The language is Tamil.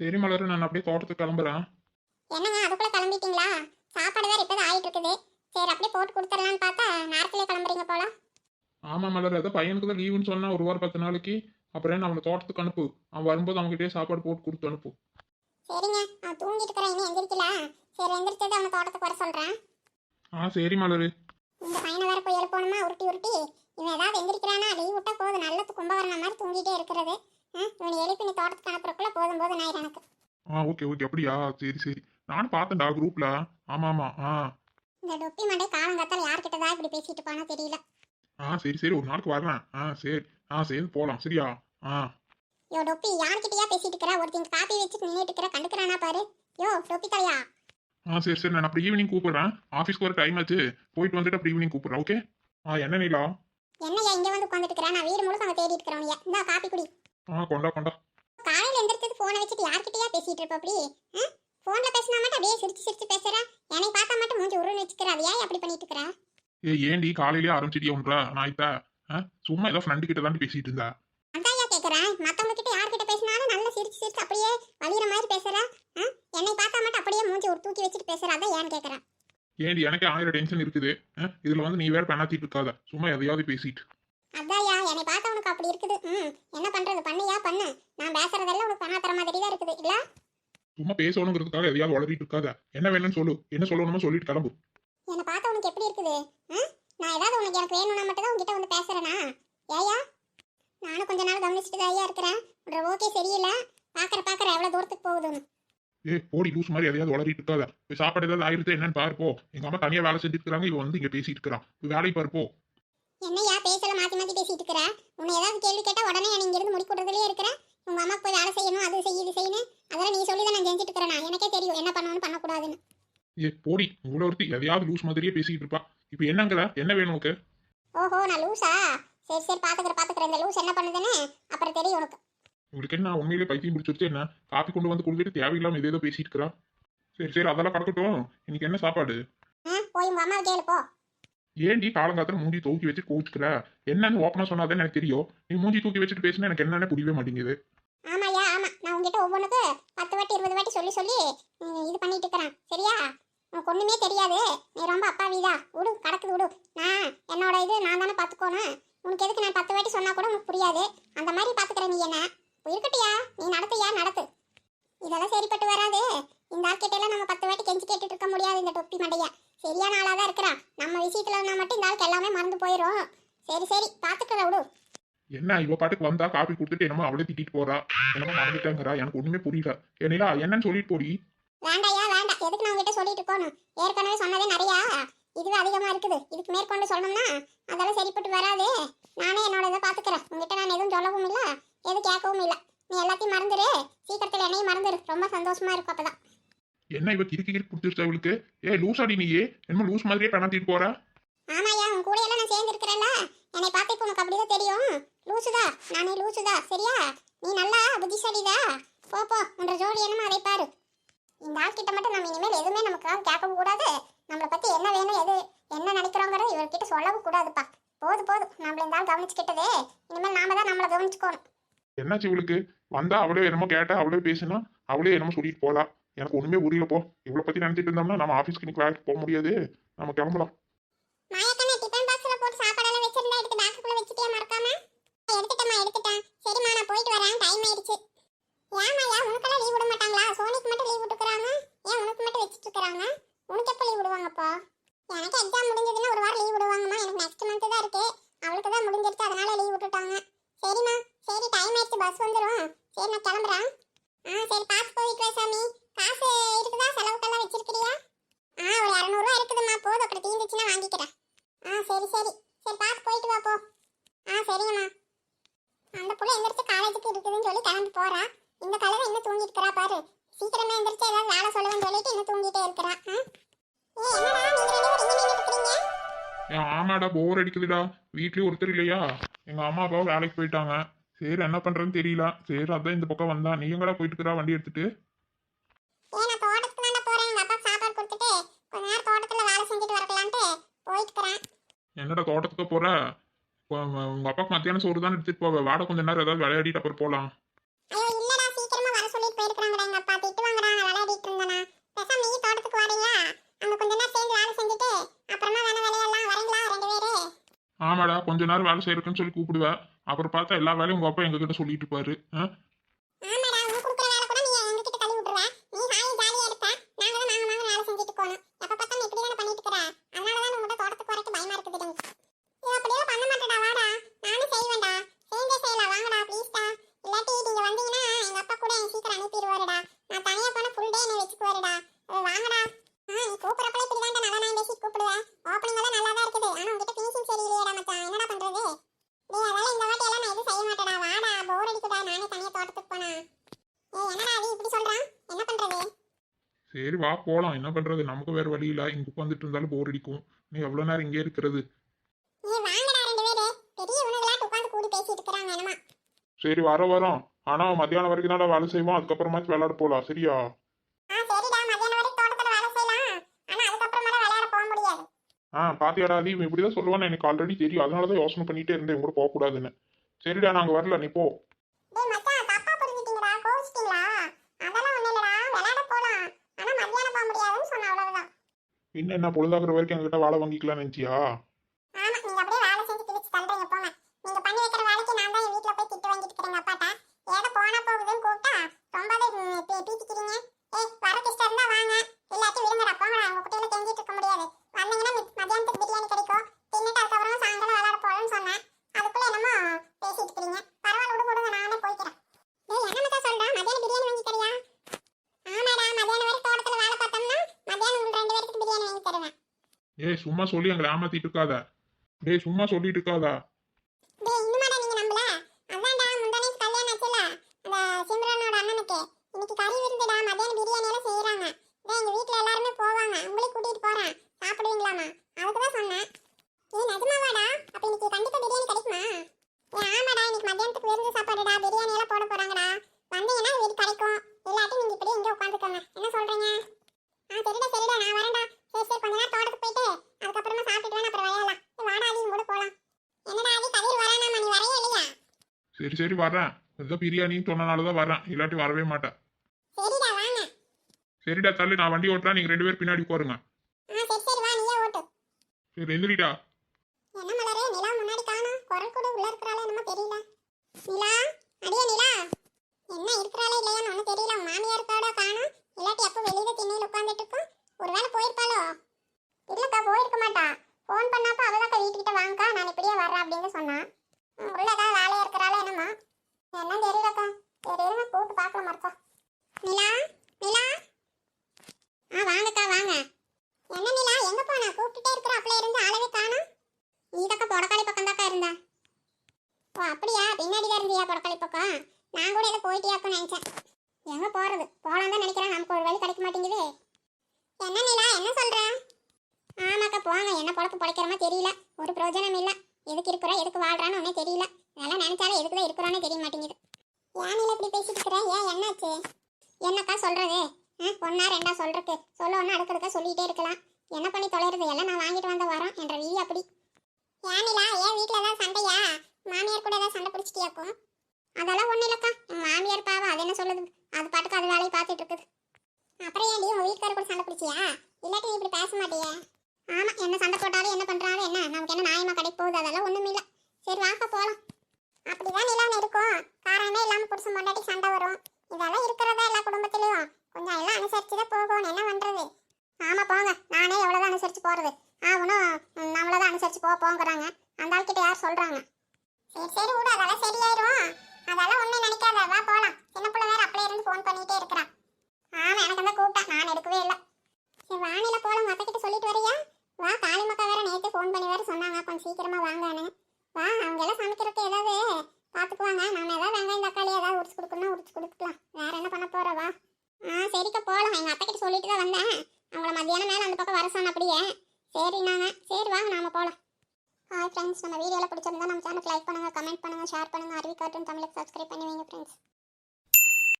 சரி மலர் நான் அப்படியே தோட்டத்துக்கு கிளம்புறேன். என்னங்க அதுக்குள்ள கிளம்பிட்டீங்களா? சாப்பாடு வேற இப்பதான் ஆயிட்டு இருக்குது சரி அப்படியே போட்டு கொடுத்துடலான்னு பார்த்தா நேரத்திலே கிளம்புறீங்க போல. ஆமா மலர் ஏதோ பையனுக்கு தான் லீவுன்னு சொன்னா ஒரு வாரம் பத்து நாளைக்கு. அப்புறம் அவனை தோட்டத்துக்கு அனுப்பு. அவன் வரும்போது அவன்கிட்டயே சாப்பாடு போட்டு கொடுத்து அனுப்பு. சரிங்க அவன் தூங்கிட்டு இருக்கிறான் இன்னும் எந்திரிக்கல? சரி எந்திரிச்சது அவனை தோட்டத்துக்கு வர சொல்றேன். ஆ சரி மலர். இந்த பையனை வேற போய் எழுப்பணுமா? உருட்டி உருட்டி. இவன் ஏதாவது எந்திரிக்கிறானா லீவ் விட்டா போதும் நல்ல கும்பகரணம் மாதிரி தூங்கிட்டே இருக்கிறது ஆ, இவனை எழுப்பி நீ தோட்டத்துக்கு அனுப்புறக்குள்ள போதும் போதும் நாயிரம் எனக்கு ஆ ஓகே ஓகே. அப்படியா? சரி சரி. நானும் பார்த்தேன்டா குரூப்ல ஆமா ஆமா. ஆ. இந்த டொப்பி மண்டை காலங்காத்தால் யார்கிட்ட தான் இப்படி பேசிட்டு போனா தெரியல. ஆ சரி சரி. ஒரு நாளைக்கு வரேன் ஆ சரி. ஆ சரி போகலாம் சரியா? ஆ. யோ டொப்பி யார்கிட்டயா பேசிட்டு இருக்கிற? ஒருத்தங்க காப்பி வச்சுட்டு நின்றுட்டு இருக்கிற கண்டுக்கிறானா பாரு. யோ டொப்பி தலையா? ஆ சரி சரி. நான் அப்புறம் ஈவினிங் கூப்பிடுறேன். ஆஃபீஸ்க்கு வர டைம் ஆச்சு. போயிட்டு வந்துட்டு அப்புறம் ஈவினிங் கூப்பிடுறேன் ஓகே ஆ என்ன நீலா? என்னய்யா இங்க வந்து உட்காந்துட்டு இருக்கிற? நான் வீடு முழுக்க அங்க தேடிட்டு இருக்கிறவனியா இந்தா காப்பி குடி. ஆ கொண்டா கொண்டா. காலையில எந்திரிச்சது போனை வச்சுட்டு யார்கிட்டயா பேசிட்டு இருப்ப அப்படி? போன்ல பேசினா மட்டும் அப்படியே சிரிச்சு சிரிச்சு பேசுற? என்னை பார்த்தா மட்டும் மூஞ்சி உருன்னு வச்சுக்கிற. அது ஏன் அப்படி பண்ணிட்டு இருக்கிற ஏ ஏண்டி காலையிலேயே ஆரம்பிச்சிட்டியா ஒன்றா நான் இப்ப சும்மா ஏதோ ஃப்ரெண்டு கிட்ட தான் பேசிட்டு இருந்தா. அதான்யா கேக்குறேன். மத்தவங்க கிட்ட யார்கிட்ட பேசினாலும் நல்லா சிரிச்சு சிரிச்சு அப்படியே வலிகிற மாதிரி பேசுற? என்னை பார்த்தா மட்டும் அப்படியே மூஞ்சி ஒரு தூக்கி வச்சுட்டு பேசுற. அதான் ஏன்னு கேக்குறேன். ஏண்டி எனக்கு ஆயிரம் டென்ஷன் இருக்குது. இதுல வந்து நீ வேற பெண்ணாத்திட்டு இருக்காத. சும்மா எதையாவது பேசிட்டு அதான்யா என்னை பார்த்தா உனக்கு அப்படி இருக்குது. ம் என்ன பண்றது? பண்ணியா? பண்ணு. நான் பேசுறதெல்லாம் உனக்கு பண்ணாத்தர மாதிரி தான் இருக்குது. இல்ல? சும்மா பேசணுங்கிறதுக்காக எதையாவது வளரிட்டு இருக்காத. என்ன வேணும்னு சொல்லு. என்ன சொல்லணுமோ சொல்லிட்டு கிளம்பு. என்னை பார்த்தா உனக்கு எப்படி இருக்குது? நான் ஏதாவது உனக்கு எனக்கு வேணும்னா மட்டும் தான் உன்கிட்ட வந்து பேசுறேனா? ஏயா? நானும் கொஞ்ச நாள் கவனிச்சுட்டு தான் ஐயா இருக்கிறேன் உன்னோட ஓகே சரியில்லை. பார்க்கற பார்க்கற எவ்வளோ தூரத்துக்கு போகுதுன்னு. ஏ போடி லூஸ் மாதிரி எதையாவது வளரிட்டு இருக்காத. சாப்பாடு ஏதாவது ஆயிருது என்னன்னு பாரு போ. எங்க அம்மா தனியா வேலை செஞ்சுட்டு இருக்காங்க இவன் வந்து இங்க பேசிட்டு இருக்கிறான் வேலையை பாரு போ. உன்னை ஏதாவது கேள்வி கேட்டால் உடனே நீ இங்கிருந்து முடி கொடுறதுலேயே இருக்கிற உங்கள் அம்மாக்கு போய் வேலை செய்யணும் அது செய்ய இது செய்யணும் அதெல்லாம் நீ சொல்லி தான் நான் செஞ்சுட்டு இருக்கிறேன். நான். எனக்கே தெரியும் என்ன பண்ணணும்னு பண்ணக்கூடாதுன்னு. ஏ போடி இவ்வளோ ஒருத்தி எதையாவது லூஸ் மாதிரியே பேசிட்டு இருப்பா. இப்போ என்னங்கிற என்ன வேணும் உனக்கு? ஓஹோ நான் லூசா சரி சரி பார்த்துக்கிறேன் பார்த்துக்கிறேன் இந்த லூஸ் என்ன பண்ணுதுன்னு அப்புறம் தெரியும் உனக்கு. உங்களுக்கு என்ன உண்மையிலே பைத்தியம் பிடிச்சிருச்சு என்ன? காப்பி கொண்டு வந்து கொடுத்துட்டு தேவையில்லாம ஏதோ பேசிட்டு இருக்கிறா சரி சரி அதெல்லாம் கிடக்கட்டும் இன்னைக்கு என்ன சாப்பாடு? போய் உங்கள் அம்மாவை கேளு போ. ஏன்டி காலங்காத்திர மூஞ்சி தூக்கி வச்சு கோச்சுக்கிற என்னன்னு ஓப்பனா சொன்னாதான் எனக்கு தெரியும். நீ மூஞ்சி தூக்கி வச்சுட்டு பேசினா எனக்கு என்னன்னு புரியவே மாட்டேங்குது. ஆமாய்யா ஆமாம் நான் உங்ககிட்ட ஒவ்வொன்றுக்கு பத்து வாட்டி இருபது வாட்டி சொல்லி சொல்லி இது பண்ணிட்டு இருக்கிறேன். சரியா? உனக்கு ஒண்ணுமே தெரியாது. நீ ரொம்ப அப்பாவிதா. விடு கடக்குது விடு நான் என்னோட இது நான் தானே பார்த்துக்கோணும் உனக்கு எதுக்கு நான் பத்து வாட்டி சொன்னா கூட உனக்கு புரியாது. அந்த மாதிரி பார்த்துக்கிற நீ என்ன? இருக்கட்டியா நீ நடத்துயா நடத்து. இதெல்லாம் சரிப்பட்டு வராது. இந்த ஆட்கிட்டெல்லாம் நம்ம பத்து வாட்டி கெஞ்சி கேட்டுட்டு இருக்க முடியாது இந்த டொப்பி மண்டைய. சரியான ஆளாக தான் இருக்கிறான். நம்ம விஷயத்துல இருந்தா மட்டும் இந்த ஆளுக்கு எல்லாமே மறந்து போயிடும் சரி சரி பார்த்துக்கிற விடு. என்ன இவ பாட்டுக்கு வந்தா காப்பி கொடுத்துட்டு என்னமோ அவளே திட்டிட்டு போறா. என்னமோ மறந்துட்டாங்கிறா. எனக்கு ஒண்ணுமே புரியல. ஏனிலா என்னன்னு சொல்லிட்டு போடி. வேண்டாயா வேண்டாம். எதுக்கு நான் உங்ககிட்ட சொல்லிட்டு போகணும்? ஏற்கனவே சொன்னதே நிறையா. இதுவே அதிகமா இருக்குது. இதுக்கு மேற்கொண்டு சொல்லணும்னா அதெல்லாம் சரிப்பட்டு வராது. நானே என்னோட இதை பாத்துக்கிறேன். உங்ககிட்ட நான் எதுவும் சொல்லவும் இல்ல எதுவும் கேட்கவும் இல்ல. நீ எல்லாத்தையும் மறந்துரு. சீக்கிரத்துல என்னையும் மறந்துரு. ரொம்ப சந்தோஷமா இருக்கும் அப்பதான். என்ன இவ கிறுக்கி கிறுக்கி பிடிச்சிருச்சா இவளுக்கு ஏ லூசாடி நீயே. என்னமோ லூஸ் மாதிரியே பெணாத்திட்டு போறா. ஆமாயா உன் கூட எல்லாம் நான் சேர்ந்து இருக்கிறேன்ல என்னை பார்த்து இப்போ உனக்கு அப்படிதான் தெரியும். லூசுதா நானே லூசுதா சரியா? நீ நல்லா புத்திசாலிதா? போ போ உன்ற ஜோடி என்னமோ அதை பாரு. இந்த ஆள்கிட்ட மட்டும் நம்ம இனிமேல் எதுவுமே நமக்காக கேட்கவும் கூடாது. நம்மளை பத்தி என்ன வேணும் எது என்ன நினைக்கிறோங்கிறத இவர்கிட்ட சொல்லவும் கூடாதுப்பா. போதும் போதும் நம்மள இந்த ஆள் கவனிச்சுக்கிட்டதே. இனிமேல் நாம தான் நம்மளை கவனிச்சுக்கணும். என்னாச்சு இவளுக்கு? வந்தா அவளே என்னமோ கேட்டா அவளே பேசினா அவளே என்னமோ சொல்லிட்டு போலா எனக்கு ஒண்ணுமே புரியல போ. இவ்வளவு பத்தி நினைச்சிட்டு இருந்தோம்னா நம்ம ஆபீஸ்க்கு இன்னைக்கு வேலைக்கு போக முடியாது. நம்ம கிளம்பலாம். மாயக்கண்ணே டிஃபன் பாக்ஸ்ல போட்டு சாப்பாடெல்லாம் வச்சிருந்தா எடுத்து பேக்குக்குள்ள வச்சிட்டியா மறக்காம? எடுத்துட்டேம்மா எடுத்துட்டேன். சரிம்மா நான் போயிட்டு வரேன். டைம் ஆயிடுச்சு. ஏமாயா உனக்கெல்லாம் லீவ் விட மாட்டாங்களா? சோனிக்கு மட்டும் லீவ் விட்டுக்கிறாங்க ஏன் உனக்கு மட்டும் வச்சிட்டு இருக்காங்க உனக்கு எப்போ லீவ் விடுவாங்கப்பா எனக்கு எக்ஸாம் முடிஞ்சதுன்னா ஒரு வாரம் லீவ் விடுவாங்கம்மா. எனக்கு நெக்ஸ்ட் மந்த் தான் இருக்கு. அவளுக்கு தான் முடிஞ்சிருச்சு. அதனால லீவ் விட்டுட்டாங்க. சரிம்மா. சரி டைம் ஆயிடுச்சு. பஸ் வந்துடும் சரி நான் கிளம்புறேன். ஆ சரி பார்த்து போயிட்டு சாமி. காசு இருக்குதா? செலவுக்கெல்லாம் வச்சிருக்கிறியா? ஆ ஒரு இரநூறுவா இருக்குதுமா போதும். அப்படி தீந்துச்சுன்னா வாங்கிக்கிறேன். ஆ சரி சரி. சரி பார்த்து போயிட்டு வா போ. ஆ சரிங்கம்மா. அந்த புள்ள எந்திரிச்சு காலேஜுக்கு இருக்குதுன்னு சொல்லி கிளம்பி போறா. இந்த கலவை இன்னும் தூங்கிட்டு இருக்கிறா பாரு. சீக்கிரமே எந்திரிச்சு ஏதாவது வேலை சொல்லுவேன்னு சொல்லிட்டு இன்னும் தூங்கிட்டே இருக்கிறா. ஆ? ஏய், என்னடா நீங்க ரெண்டு பேரும் இங்க நின்னுட்டு இருக்கிறீங்க? ஆமாடா போர் அடிக்குதுடா. வீட்லயும் ஒருத்தர் இல்லையா? எங்க அம்மா அப்பாவும் வேலைக்கு போயிட்டாங்க. சரி என்ன பண்றதுன்னு தெரியல. சரி அதான் இந்த பக்கம் வந்தா. நீ எங்கடா போயிட்டு இருக்கிறா வண்டி எடுத்துட்டு. வாங்கிட்டு வரலான்ட்டு என்னடா தோட்டத்துக்கு போற? உங்க அப்பாக்கு மத்தியான சோறு தான் எடுத்துட்டு போவ. வாட கொஞ்ச நேரம் ஏதாவது விளையாடிட்டு அப்புறம் போலாம். ஐயோ இல்லடா சீக்கிரமா வர சொல்லிட்டு போயிருக்காங்கடா எங்க அப்பா. திட்டுவாங்கடா நான் விளையாடிட்டு இருந்தேனா. பேசாம கொஞ்ச நேரம் சேர்ந்து வேலை செஞ்சுட்டு அப்புறமா வேணா விளையாடலாம். வரீங்களா ரெண்டு பேரு? ஆமாடா கொஞ்ச நேரம் வேலை செய்யறதுக்குன்னு சொல்லி கூப்பிடுவேன் அப்புறம் பார்த்தா எல்லா வேலையும் உங்க அப்பா எங்ககிட்ட சொல்லிட்டு இருப்பாரு. ஏய் என்னடா அது? இப்படி சொல்றான் என்ன பண்றது? சரி வா போலாம். என்ன பண்றது? நமக்கு வேற வழி இல்ல. இங்க உட்காந்துட்டு இருந்தாலும் போர் அடிக்கும். நீ எவ்வளவு நேரம் இங்கே இருக்கிறது? ஏய் வாங்கடா ரெண்டு பேரு. பெரிய உணவுலாம் உட்கார்ந்து கூடி பேசிட்டு இருக்காங்க என்னமா. சரி வர வரோம். ஆனா மத்தியானம் வரைக்கும் தான் வேலை செய்வோம். அதுக்கப்புறமாச்சும் விளையாட போலாம். சரியா? ஆ சரிடா. மத்தியானம் வரைக்கும் தோட்டத்துல வேலை செய்யலாம். ஆனா அதுக்கப்புறம் மேல விளையாட போக முடியாது. ஆ பாத்தியாடா நீ இப்படிதான் சொல்லுவான்னு எனக்கு ஆல்ரெடி தெரியும். அதனாலதான் யோசனை பண்ணிட்டே இருந்தேன். கூட போக கூடாதுன்னு சரிடா நாங்க வரல. நீ போ டேய் மச்சான் தப்பா புரிஞ்சிட்டீங்கடா கோவிச்சிட்டீங்களா அதெல்லாம் ஒண்ணும் இல்லடா விளையாட போலாம் ஆனா மத்தியானம் போக முடியாதுன்னு சொன்ன அவ்வளவுதான் இன்னும் என்ன பொழுதாக்குற வரைக்கும் என்கிட்ட வாழை வாங்கிக்கலாம் நினைச்சியா ஆமா நீங்க அப்படியே வேலை செஞ்சு கிழிச்சு தள்ளுறீங்க போங்க நீங்க பண்ணி வைக்கிற வேலைக்கு நான் தான் என் வீட்ல போய் திட்டு வாங்கிட்டு இருக்கிறேன் அப்பாட்ட ஏதோ போனா போகுதுன்னு கூப்பிட்டா ரொம்பவே ம், பீ- பீத்திக்கிறீங்க ஏய் வர இஷ்டம் இருந்தா வாங்க இல்லாட்டி விடுங்கடா போங்கடா உங்க குட்டியில கெஞ்சிட்டு இருக்க முடியாது வந்தீங்கன்னா மி- மத்தியானத்துக்கு பிரியாணி கிடைக்கும் தின்னுட்டு அதுக்கப்புறமா சாயங்காலம் விளையாட போறேன்னு சொன்னேன் அதுக்குள்ள என்னமோ பேசிட்டு இருக்கிறீங்க பரவாயில்ல விடு விடுங்க நானே போய்க்கிறேன் டேய் என்ன மச்சான் சொல்றா மத்தியானம் பிரியாணி வாங்கி தரியா ஆமாடா மத்தியானம் வரை தோட்டத்துல வேலை பார்த்தோம்னா மத்தியானம் உங்களுக்கு ரெண்டு பேருக்கு பிரியாணி வாங்கி தருவேன் ஏய் சும்மா சொல்லி எங்களை ஏமாத்திட்டு இருக்காத. டேய் சும்மா சொல்லிட்டு இருக்காதா டேய் இன்னுமாடா நீங்க நம்பல அதான்டா முந்தானே கல்யாணம் ஆச்சுல அந்த சிம்ரனோட அண்ணனுக்கு இன்னைக்கு கறி விருந்துடா மத்தியானம் பிரியாணி எல்லாம் செய்யறாங்க டேய் எங்க வீட்ல எல்லாருமே போவாங்க உங்களையும் கூட்டிட்டு போறேன் சாப்பிடுவீங்களாமா அதுக்கு தான் சொன்னேன் ஏய் நிஜமாவாடா அப்ப இன்னைக்கு கண்டிப்பா பிரியாணி கிடைக்குமா ஏய் ஆமாடா இன்னைக்கு மத்தியானத்துக்கு விருந்து சாப்பாடுடா பிரியாணி எல்லாம் போட போறாங்கடா வந்தீங்கன்னா வீடு கிடைக்கும் இல்லாட்டி நீங்க இப்படியே இங்கே உட்காந்துக்கோங்க என்ன சொல்றீங்க ஆ சரிடா சரிடா நான் வரேன்டா சரி சரி கொஞ்ச நேரம் தோட்டத்துக்கு போயிட்டு அதுக்கப்புறமா சாப்பிட்டுட்டு வேணா அப்புறம் விளையாடலாம் ஏய், வாடா அதையும் கூட போலாம் என்னடா அது கதிர் வரானாமா நீ வரையே இல்லையா சரி வரேன் ஏதோ பிரியாணின்னு சொன்னனாலதான் வரேன் இல்லாட்டி வரவே மாட்டேன். சரிடா வாங்க. சரிடா தள்ளு. நான் வண்டி ஓட்டுறேன். நீங்க ரெண்டு பேரும் பின்னாடி உட்காருங்க. ஆ சரி சரி வா நீயே ஓட்டு. சரி எந்திரிடா. என்ன மலரே நிலா முன்னாடி காணோம். குரல் கூட உள்ள இருக்கிறாளே என்னமோ தெரியல. நிலா அடியே நிலா. என்ன இருக்கிறாளே இல்லையான்னு ஒன்றும் தெரியல. உன் மாமியார் கூட காணோம். இல்லாட்டி எப்போ வெளியில திண்ணையில் உட்காந்துட்டு இருக்கோம். ஒருவேளை போயிருப்பாளோ? இல்லக்கா போயிருக்க மாட்டா. ஃபோன் பண்ணப்ப அவதாக்கா வீட்டுக்கிட்ட வாங்கக்கா நான் இப்படியே வர்றேன் அப்படின்னு சொன்னான் ம், உள்ள ஏதாவது வேலையா இருக்கிறாளோ என்னமா என்ன தெரியலக்கா சரி இருங்க கூப்பிட்டு பார்க்கலாம் மறுக்கா நிலா நிலா ஆ வாங்கக்கா வாங்க என்ன நிலா எங்க போன கூப்பிட்டுட்டே இருக்கிற அப்பல இருந்து ஆளவே காணோம் நீ தக்க பொடக்காளி பக்கம் தாக்கா இருந்த ஓ அப்படியா பின்னாடி தான் பக்கம்? நான் கூட ஏதோ போயிட்டியாக்கும் நினைச்சேன். எங்க போறது? போலாம் தான் நினைக்கிறேன். நமக்கு ஒரு வழி கிடைக்க மாட்டேங்குது. என்ன நீலா? என்ன சொல்ற? ஆமாக்கா போங்க. என்ன பொழப்பு பொழைக்கிறமா தெரியல. ஒரு பிரயோஜனம் இல்ல. எதுக்கு இருக்கிற? எதுக்கு வாழ்றான்னு ஒன்னே தெரியல. அதெல்லாம் நினைச்சாலே எதுக்கு தான் தெரிய மாட்டேங்குது. ஏன் நிலா இப்படி பேசிட்டு இருக்கிற? ஏன் என்னாச்சு? என்னக்கா சொல்றது? ஆ, ரெண்டா சொல்றதுக்கு. சொல்ல ஒன்று அடுக்கடுக்க சொல்லிட்டே இருக்கலாம். என்ன பண்ணி தொலைறது? எல்லாம் நான் வாங்கிட்டு வந்த வரோம். என்ற வீதி அப்படி. ஏனிலா ஏன் வீட்டில் தான் சண்டையா? மாமியார் கூட ஏதாவது சண்டை பிடிச்சிட்டியாக்கும் அதெல்லாம் ஒன்றும் இல்லக்கா. என் மாமியார் பாவம் அது என்ன சொல்லுது? அது பாட்டுக்கு அது வேலையை பார்த்துட்டு இருக்குது. அப்புறம் ஏன்டி உங்கள் வீட்டுக்கார கூட சண்டை பிடிச்சியா? இல்லாட்டி நீ இப்படி பேச மாட்டியே? ஆமாம் என்ன சண்டை போட்டாலும் என்ன பண்ணுறாங்க என்ன? நமக்கு என்ன நியாயமாக கிடைக்க போகுது? அதெல்லாம் ஒன்றும் இல்லை. சரி வாக்க போகலாம் அப்படிதான் நிலான்னு இருக்கும். காரணமே இல்லாமல் புருஷன் பொண்டாட்டி சண்டை வரும். இதெல்லாம் இருக்கிறதா எல்லா குடும்பத்திலயும்? கொஞ்சம் எல்லாம் அனுசரிச்சு தான் போகணும். என்ன பண்ணுறது ஆமாம் போங்க. நானே எவ்வளவுதான் அனுசரித்து போறது? ஆகணும் நம்மளதான் அனுசரித்து போக போங்கிறாங்க. அந்த ஆள்கிட்ட யார் சொல்கிறாங்க சரி சரி விடு அதெல்லாம் சரியாயிரும். அதெல்லாம் ஒன்றும் நினைக்காத. வா போகலாம் சின்ன பிள்ளை வேற அப்படியே இருந்து ஃபோன் பண்ணிகிட்டே இருக்கிறான் ஆமாம் எனக்கு தான் கூப்பிட்டேன் நான் எடுக்கவே இல்லை. சரி வானில போலாம். மத்த கிட்ட சொல்லிட்டு வரியா? வா காளிமக்கா வேற நேற்று ஃபோன் பண்ணி வேறு சொன்னாங்க. கொஞ்சம் சீக்கிரமாக வாங்கன்னு. வா அவங்க எல்லாம் சமைக்கிறதுக்கு ஏதாவது பார்த்துக்குவாங்க. நான் ஏதாவது வெங்காயம் தக்காளி ஏதாவது உரிச்சு கொடுக்கணும்னா உரிச்சு கொடுத்துக்கலாம். வேற என்ன பண்ண போகிற வா. ஆ சரிக்கா போகலாம் எங்கள் அத்தைக்கிட்ட சொல்லிட்டு தான் வந்தேன். அவங்கள மத்தியானம் மேலே அந்த பக்கம் வர சொன்ன அப்படியே சரினாங்க சரி வாங்க நாம போகலாம் ஃப்ரெண்ட்ஸ் நம்ம வீடியோவில் பிடிச்சிருந்தா நம்ம சேனலுக்கு லைக் பண்ணுங்கள் கமெண்ட் பண்ணுங்கள் ஷேர் பண்ணுங்கள் அறிவி கார்ட்டூன் தமிழுக்கு சப்ஸ்கிரைப் பண்ணி வைங்க ஃப்ரெண்ட்ஸ்